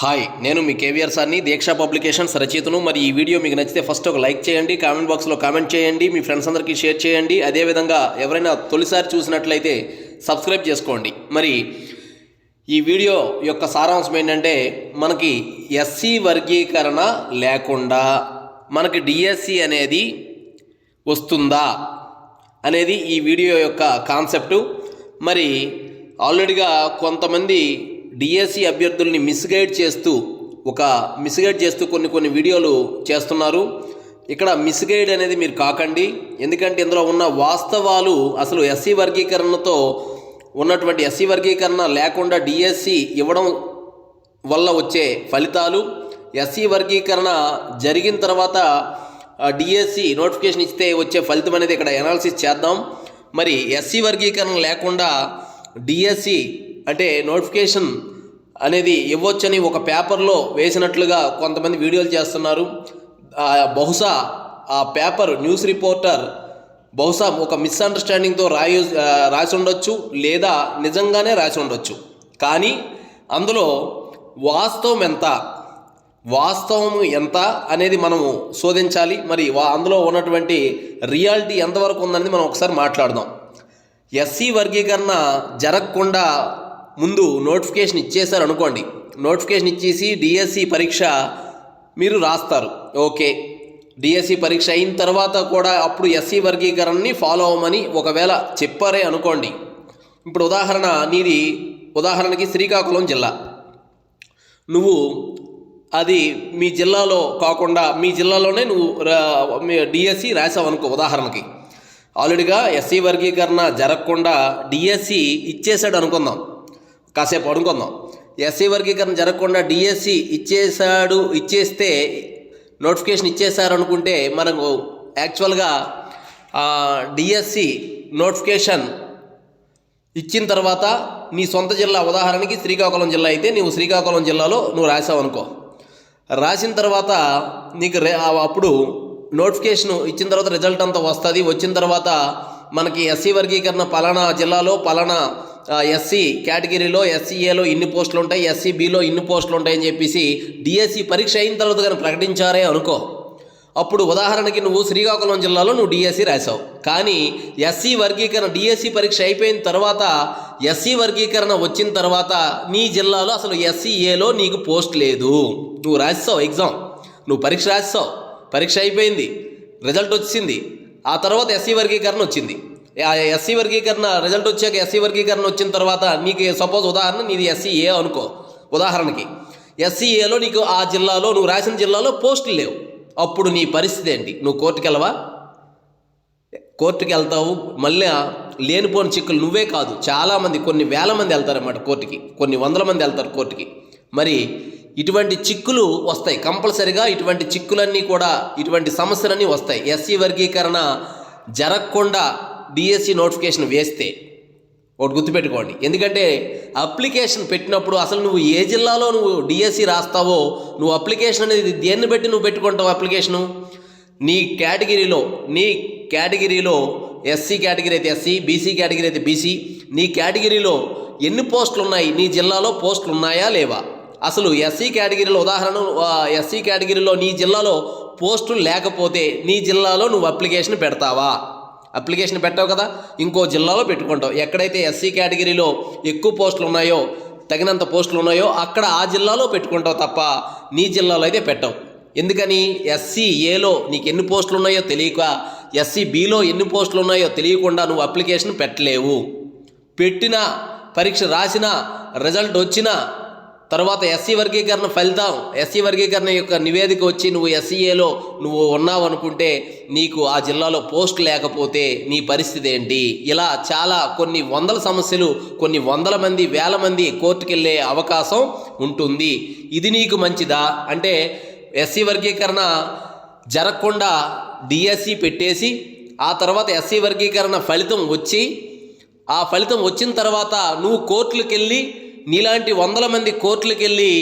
Hi నేను మీ కేవీఆర్ సార్ని దీక్ష publications రచయితను. మరి ఈ వీడియో మీకు నచ్చితే ఫస్ట్ ఒక లైక్ చేయండి కామెంట్ బాక్స్లో కామెంట్ చేయండి మీ ఫ్రెండ్స్ అందరికీ షేర్ చేయండి. అదేవిధంగా ఎవరైనా తొలిసారి చూసినట్లయితే సబ్స్క్రైబ్ చేసుకోండి. మరి ఈ వీడియో యొక్క సారాంశం ఏంటంటే మనకి ఎస్సీ వర్గీకరణ లేకుండా మనకి డిఎస్సి అనేది వస్తుందా అనేది ఈ వీడియో యొక్క కాన్సెప్టు. మరి ఆల్రెడీగా కొంతమంది డిఎస్సి అభ్యర్థుల్ని మిస్గైడ్ చేస్తూ ఒక మిస్గైడ్ చేస్తూ కొన్ని కొన్ని వీడియోలు చేస్తున్నారు. ఇక్కడ మిస్గైడ్ అనేది మీరు కాకండి. ఎందుకంటే ఇందులో ఉన్న వాస్తవాలు అసలు ఎస్సీ వర్గీకరణతో ఉన్నటువంటి ఎస్సీ వర్గీకరణ లేకుండా డిఎస్సి ఇవ్వడం వల్ల వచ్చే ఫలితాలు. ఎస్సీ వర్గీకరణ జరిగిన తర్వాత డిఎస్సి నోటిఫికేషన్ ఇస్తే వచ్చే ఫలితం అనేది ఇక్కడ ఎనాలిసిస్ చేద్దాం. మరి ఎస్సీ వర్గీకరణ లేకుండా డిఎస్సి అంటే నోటిఫికేషన్ అనేది ఇవ్వొచ్చని ఒక పేపర్లో వేసినట్లుగా కొంతమంది వీడియోలు చేస్తున్నారు. బహుశా ఆ పేపర్ న్యూస్ రిపోర్టర్ బహుశా ఒక మిస్అండర్స్టాండింగ్తో రాయి రాసి ఉండొచ్చు లేదా నిజంగానే రాసి ఉండొచ్చు కానీ అందులో వాస్తవం ఎంత వాస్తవం ఎంత అనేది మనము శోధించాలి. మరి వా అందులో ఉన్నటువంటి రియాలిటీ ఎంతవరకు ఉందనేది మనం ఒకసారి మాట్లాడదాం. ఎస్సీ వర్గీకరణ జరగకుండా ముందు నోటిఫికేషన్ ఇచ్చేశారు అనుకోండి నోటిఫికేషన్ ఇచ్చేసి డిఎస్సి పరీక్ష మీరు రాస్తారు. ఓకే. డిఎస్సి పరీక్ష అయిన తర్వాత కూడా అప్పుడు ఎస్సీ వర్గీకరణని ఫాలో అవ్వమని ఒకవేళ చెప్పారే అనుకోండి. ఇప్పుడు ఉదాహరణ నీది ఉదాహరణకి శ్రీకాకుళం జిల్లా. నువ్వు అది మీ జిల్లాలో కాకుండా మీ జిల్లాలోనే నువ్వు డిఎస్సి రాసావు అనుకో ఉదాహరణకి. ఆల్రెడీగా ఎస్సీ వర్గీకరణ జరగకుండా డిఎస్సి ఇచ్చేసాడు అనుకుందాం. కాసేపు అనుకుందాం ఎస్సీ వర్గీకరణ జరగకుండా డిఎస్సి ఇచ్చేసాడు ఇచ్చేస్తే నోటిఫికేషన్ ఇచ్చేసారు అనుకుంటే మనకు యాక్చువల్గా డిఎస్సి నోటిఫికేషన్ ఇచ్చిన తర్వాత నీ సొంత జిల్లా ఉదాహరణకి శ్రీకాకుళం జిల్లా అయితే నువ్వు శ్రీకాకుళం జిల్లాలో నువ్వు రాసావు అనుకో. రాసిన తర్వాత నీకు రే అప్పుడు నోటిఫికేషన్ ఇచ్చిన తర్వాత రిజల్ట్ అంతా వస్తుంది. వచ్చిన తర్వాత మనకి ఎస్సీ వర్గీకరణ పలానా జిల్లాలో పలానా ఎస్సీ కేటగిరీలో ఎస్సీఏలో ఇన్ని పోస్టులు ఉంటాయి ఎస్సీ బిలో ఇన్ని పోస్టులు ఉంటాయని చెప్పేసి డిఎస్సి పరీక్ష అయిన తర్వాత కానీ ప్రకటించారే అనుకో. అప్పుడు ఉదాహరణకి నువ్వు శ్రీకాకుళం జిల్లాలో నువ్వు డిఎస్సి రాసావు కానీ ఎస్సీ వర్గీకరణ డిఎస్సి పరీక్ష అయిపోయిన తర్వాత ఎస్సీ వర్గీకరణ వచ్చిన తర్వాత నీ జిల్లాలో అసలు ఎస్సీఏలో నీకు పోస్ట్ లేదు. నువ్వు రాసావు ఎగ్జామ్. నువ్వు పరీక్ష రాసావు పరీక్ష అయిపోయింది. రిజల్ట్ వచ్చింది. ఆ తర్వాత ఎస్సీ వర్గీకరణ వచ్చింది. ఎస్సీ వర్గీకరణ రిజల్ట్ వచ్చాక ఎస్సీ వర్గీకరణ వచ్చిన తర్వాత నీకు సపోజ్ ఉదాహరణ నీది ఎస్సీఏ అనుకో. ఉదాహరణకి ఎస్సీఏలో నీకు ఆ జిల్లాలో నువ్వు రాసిన జిల్లాలో పోస్టులు లేవు. అప్పుడు నీ పరిస్థితి ఏంటి? నువ్వు కోర్టుకి వెళ్ళవా కోర్టుకి వెళ్తావు మళ్ళీ లేనిపోని చిక్కులు నువ్వే కాదు. చాలామంది కొన్ని వేల మంది వెళ్తారన్నమాట కోర్టుకి కొన్ని వందల మంది వెళ్తారు కోర్టుకి మరి ఇటువంటి చిక్కులు వస్తాయి. కంపల్సరిగా ఇటువంటి చిక్కులన్నీ కూడా ఇటువంటి సమస్యలన్నీ వస్తాయి. ఎస్సీ వర్గీకరణ జరగకుండా డిఎస్సి నోటిఫికేషన్ వేస్తే ఒకటి గుర్తుపెట్టుకోండి. ఎందుకంటే అప్లికేషన్ పెట్టినప్పుడు అసలు నువ్వు ఏ జిల్లాలో నువ్వు డిఎస్సి రాస్తావో నువ్వు అప్లికేషన్ అనేది దేన్ని బట్టి నువ్వు పెట్టుకుంటావు అప్లికేషను నీ కేటగిరీలో నీ కేటగిరీలో ఎస్సీ కేటగిరీ అయితే ఎస్సీ బీసీ కేటగిరీ అయితే బీసీ నీ కేటగిరీలో ఎన్ని పోస్టులు ఉన్నాయి నీ జిల్లాలో పోస్టులు ఉన్నాయా లేవా? అసలు ఎస్సీ కేటగిరీలో ఉదాహరణ ఎస్సీ కేటగిరీలో నీ జిల్లాలో పోస్టులు లేకపోతే నీ జిల్లాలో నువ్వు అప్లికేషన్ పెడతావా? అప్లికేషన్ పెట్టావు కదా? ఇంకో జిల్లాలో పెట్టుకుంటావు. ఎక్కడైతే ఎస్సీ కేటగిరీలో ఎక్కువ పోస్టులు ఉన్నాయో తగినంత పోస్టులు ఉన్నాయో అక్కడ ఆ జిల్లాలో పెట్టుకుంటావు తప్ప నీ జిల్లాలో అయితే పెట్టవు. ఎందుకని? ఎస్సీ ఏలో నీకు ఎన్ని పోస్టులు ఉన్నాయో తెలియక ఎస్సీ బీలో ఎన్ని పోస్టులు ఉన్నాయో తెలియకుండా నువ్వు అప్లికేషన్ పెట్టలేవు. పెట్టిన పరీక్ష రాసిన రిజల్ట్ వచ్చిన తర్వాత ఎస్సీ వర్గీకరణ ఫలితం. ఎస్సీ వర్గీకరణ యొక్క నివేదిక వచ్చి నువ్వు ఎస్సీఏలో నువ్వు ఉన్నావు అనుకుంటే నీకు ఆ జిల్లాలో పోస్ట్ లేకపోతే నీ పరిస్థితి ఏంటి? ఇలా చాలా కొన్ని వందల సమస్యలు కొన్ని వందల మంది వేల మంది కోర్టుకెళ్ళే అవకాశం ఉంటుంది. ఇది నీకు మంచిదా? అంటే ఎస్సీ వర్గీకరణ జరగకుండా డిఎస్సి పెట్టేసి ఆ తర్వాత ఎస్సీ వర్గీకరణ ఫలితం వచ్చి ఆ ఫలితం వచ్చిన తర్వాత నువ్వు కోర్టులకు వెళ్ళి నీలాంటి వందల మంది కోర్టులకు వెళ్ళి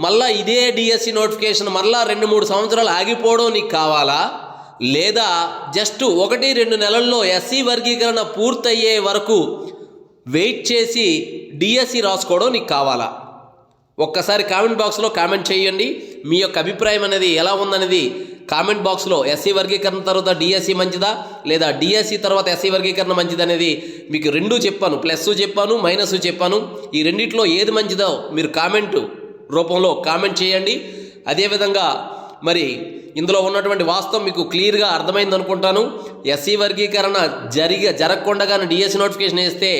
మళ్ళా ఇదే డిఎస్సి నోటిఫికేషన్ మళ్ళా రెండు మూడు సంవత్సరాలు ఆగిపోవడం నీకు కావాలా? లేదా జస్ట్ ఒకటి రెండు నెలల్లో ఎస్సీ వర్గీకరణ పూర్తయ్యే వరకు వెయిట్ చేసి డిఎస్సి రాసుకోవడం నీకు కావాలా? ఒక్కసారి కామెంట్ బాక్స్లో కామెంట్ చేయండి. మీ యొక్క అభిప్రాయం అనేది ఎలా ఉందనేది కామెంట్ బాక్స్లో ఎస్సీ వర్గీకరణ తర్వాత డిఎస్సి మంచిదా లేదా డిఎస్సి తర్వాత ఎస్సీ వర్గీకరణ మంచిదనేది మీకు రెండూ చెప్పాను. ప్లస్ చెప్పాను మైనస్ చెప్పాను. ఈ రెండిట్లో ఏది మంచిదో మీరు కామెంట్ రూపంలో కామెంట్ చేయండి. అదేవిధంగా మరి ఇందులో ఉన్నటువంటి వాస్తవం మీకు క్లియర్గా అర్థమైంది అనుకుంటాను ఎస్సీ వర్గీకరణ జరిగ జరగకుండానే డిఎస్సి నోటిఫికేషన్ వేస్తే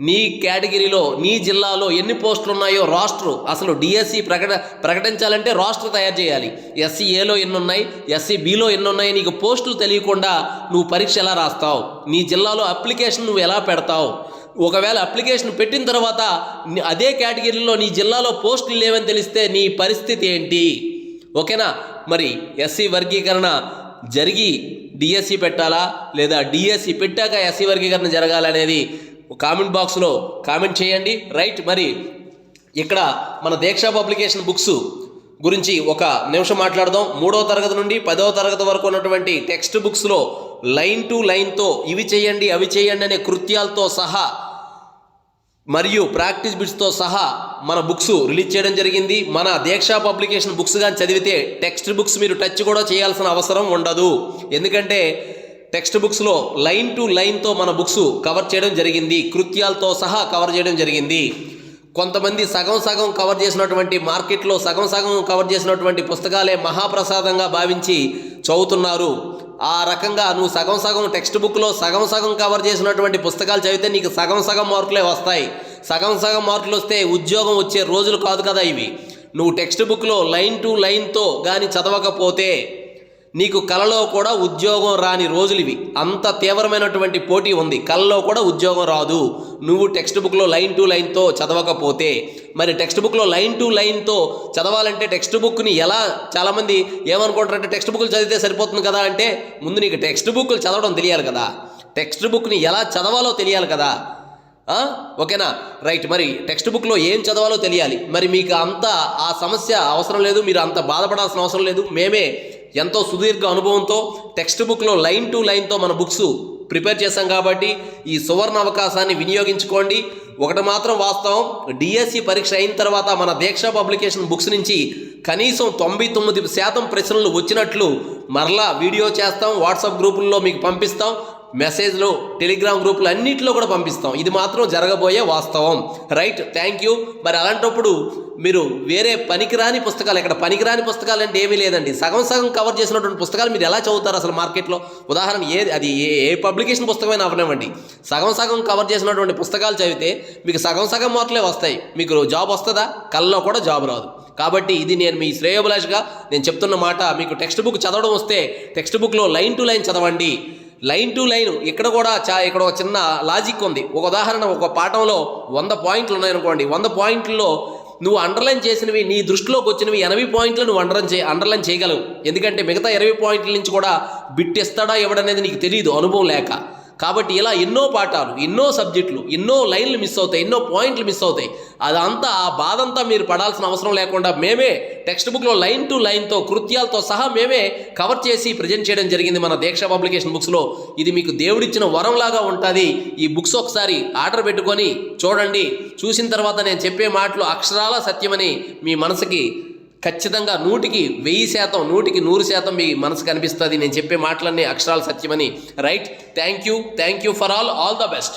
నీ కేటగిరీలో నీ జిల్లాలో ఎన్ని పోస్టులు ఉన్నాయో రాష్ట్రు అసలు డిఎస్సి ప్రకట ప్రకటించాలంటే రాష్ట్ర తయారు చేయాలి. ఎస్సీ ఏలో ఎన్ని ఉన్నాయి ఎస్సీ బిలో ఎన్ని ఉన్నాయి నీకు పోస్టులు తెలియకుండా నువ్వు పరీక్ష ఎలా రాస్తావు? నీ జిల్లాలో అప్లికేషన్ నువ్వు ఎలా పెడతావు? ఒకవేళ అప్లికేషన్ పెట్టిన తర్వాత అదే కేటగిరీలో నీ జిల్లాలో పోస్టులు లేవని తెలిస్తే నీ పరిస్థితి ఏంటి? ఓకేనా? మరి ఎస్సీ వర్గీకరణ జరిగి డిఎస్సి పెట్టాలా? లేదా డిఎస్సి పెట్టాక ఎస్సీ వర్గీకరణ జరగాలనేది కామెంట్ బాక్స్లో కామెంట్ చేయండి. రైట్ మరి ఇక్కడ మన దీక్షా పబ్లికేషన్ బుక్స్ గురించి ఒక నిమిషం మాట్లాడదాం. మూడవ తరగతి నుండి పదవ తరగతి వరకు ఉన్నటువంటి టెక్స్ట్ బుక్స్లో లైన్ టు లైన్తో ఇవి చేయండి అవి చేయండి అనే కృత్యాలతో సహా మరియు ప్రాక్టీస్ బిట్స్తో సహా మన బుక్స్ రిలీజ్ చేయడం జరిగింది. మన దీక్షా పబ్లికేషన్ బుక్స్ కానీ చదివితే టెక్స్ట్ బుక్స్ మీరు టచ్ కూడా చేయాల్సిన అవసరం ఉండదు. ఎందుకంటే టెక్స్ట్ బుక్స్లో లైన్ టు లైన్తో మన బుక్స్ కవర్ చేయడం జరిగింది కృత్యాలతో సహా కవర్ చేయడం జరిగింది. కొంతమంది సగం సగం కవర్ చేసినటువంటి మార్కెట్లో సగం సగం కవర్ చేసినటువంటి పుస్తకాలే మహాప్రసాదంగా భావించి చదువుతున్నారు. ఆ రకంగా నువ్వు సగం సగం టెక్స్ట్ బుక్లో సగం సగం కవర్ చేసినటువంటి పుస్తకాలు చదివితే నీకు సగం సగం మార్కులే వస్తాయి. సగం సగం మార్కులు వస్తే ఉద్యోగం వచ్చే రోజులు కాదు కదా ఇవి. నువ్వు టెక్స్ట్ బుక్లో లైన్ టు లైన్తో కానీ చదవకపోతే నీకు కలలో కూడా ఉద్యోగం రాని రోజులు ఇవి అంత తీవ్రమైనటువంటి పోటీ ఉంది. కలలో కూడా ఉద్యోగం రాదు. నువ్వు టెక్స్ట్ బుక్లో లైన్ టు లైన్తో చదవకపోతే మరి టెక్స్ట్ బుక్లో లైన్ టు లైన్తో చదవాలంటే టెక్స్ట్ బుక్ని ఎలా చాలామంది ఏమనుకుంటారంటే టెక్స్ట్ బుక్లు చదివితే సరిపోతుంది కదా అంటే ముందు నీకు టెక్స్ట్ బుక్లు చదవడం తెలియాలి కదా. టెక్స్ట్ బుక్ని ఎలా చదవాలో తెలియాలి కదా. ఓకేనా? రైట్. మరి టెక్స్ట్ బుక్లో ఏం చదవాలో తెలియాలి. మరి మీకు అంత ఆ సమస్య అవసరం లేదు. మీరు అంత బాధపడాల్సిన అవసరం లేదు. మేమే ఎంతో సుదీర్ఘ అనుభవంతో టెక్స్ట్ బుక్లో లైన్ టు లైన్తో మన బుక్స్ ప్రిపేర్ చేశాం కాబట్టి ఈ సువర్ణ అవకాశాన్ని వినియోగించుకోండి. ఒకటి మాత్రం వాస్తవం డిఎస్సి పరీక్ష అయిన తర్వాత మన దీక్ష పబ్లికేషన్ బుక్స్ నుంచి కనీసం తొంభై తొమ్మిది శాతం ప్రశ్నలు వచ్చినట్లు మరలా వీడియో చేస్తాం వాట్సాప్ గ్రూపుల్లో మీకు పంపిస్తాం. మెసేజ్లు టెలిగ్రామ్ గ్రూపులు అన్నింటిలో కూడా పంపిస్తాం. ఇది మాత్రం జరగబోయే వాస్తవం. Right thank you. మరి అలాంటప్పుడు మీరు వేరే పనికిరాని పుస్తకాలు ఇక్కడ పనికిరాని పుస్తకాలు అంటే ఏమీ లేదండి. సగం సగం కవర్ చేసినటువంటి పుస్తకాలు మీరు ఎలా చదువుతారు అసలు మార్కెట్లో? ఉదాహరణ ఏ అది ఏ ఏ పబ్లికేషన్ పుస్తకమైనా అవనివ్వండి సగం సగం కవర్ చేసినటువంటి పుస్తకాలు చదివితే మీకు సగం సగం మార్కులే వస్తాయి. మీకు జాబ్ వస్తుందా? కళ్ళలో కూడా జాబ్ రాదు. కాబట్టి ఇది నేను మీ శ్రేయోభిలాష్గా నేను చెప్తున్న మాట. మీకు టెక్స్ట్ బుక్ చదవడం వస్తే టెక్స్ట్ బుక్లో లైన్ టు లైన్ చదవండి. లైన్ టు లైన్ ఇక్కడ కూడా చా ఇక్కడ ఒక చిన్న లాజిక్ ఉంది. ఒక ఉదాహరణ ఒక పాఠంలో వంద పాయింట్లు ఉన్నాయనుకోండి. వంద పాయింట్లలో నువ్వు అండర్లైన్ చేసినవి నీ దృష్టిలోకి వచ్చినవి ఎనభై పాయింట్లు నువ్వు అండర్లైన్ చే అండర్లైన్ చేయగలవు. ఎందుకంటే మిగతా ఇరవై పాయింట్ల నుంచి కూడా బిట్ ఇస్తాడా ఎవడనేది నీకు తెలియదు అనుభవం లేక. కాబట్టి ఇలా ఎన్నో పాఠాలు ఎన్నో సబ్జెక్టులు ఎన్నో లైన్లు మిస్ అవుతాయి ఎన్నో పాయింట్లు మిస్ అవుతాయి. అదంతా ఆ బాధంతా మీరు పడాల్సిన అవసరం లేకుండా మేమే టెక్స్ట్ బుక్లో లైన్ టు లైన్తో కృత్యాలతో సహా మేమే కవర్ చేసి ప్రజెంట్ చేయడం జరిగింది మన దీక్ష పబ్లికేషన్ బుక్స్లో ఇది మీకు దేవుడిచ్చిన వరంలాగా ఉంటుంది. ఈ బుక్స్ ఒకసారి ఆర్డర్ పెట్టుకొని చూడండి. చూసిన తర్వాత నేను చెప్పే మాటలు అక్షరాల సత్యమని మీ మనసుకి ఖచ్చితంగా నూటికి వెయ్యి శాతం నూటికి నూరు శాతం మీ మనసు కనిపిస్తుంది. నేను చెప్పే మాటలన్నీ అక్షరాలు సత్యమని. Right thank you thank you for all all the best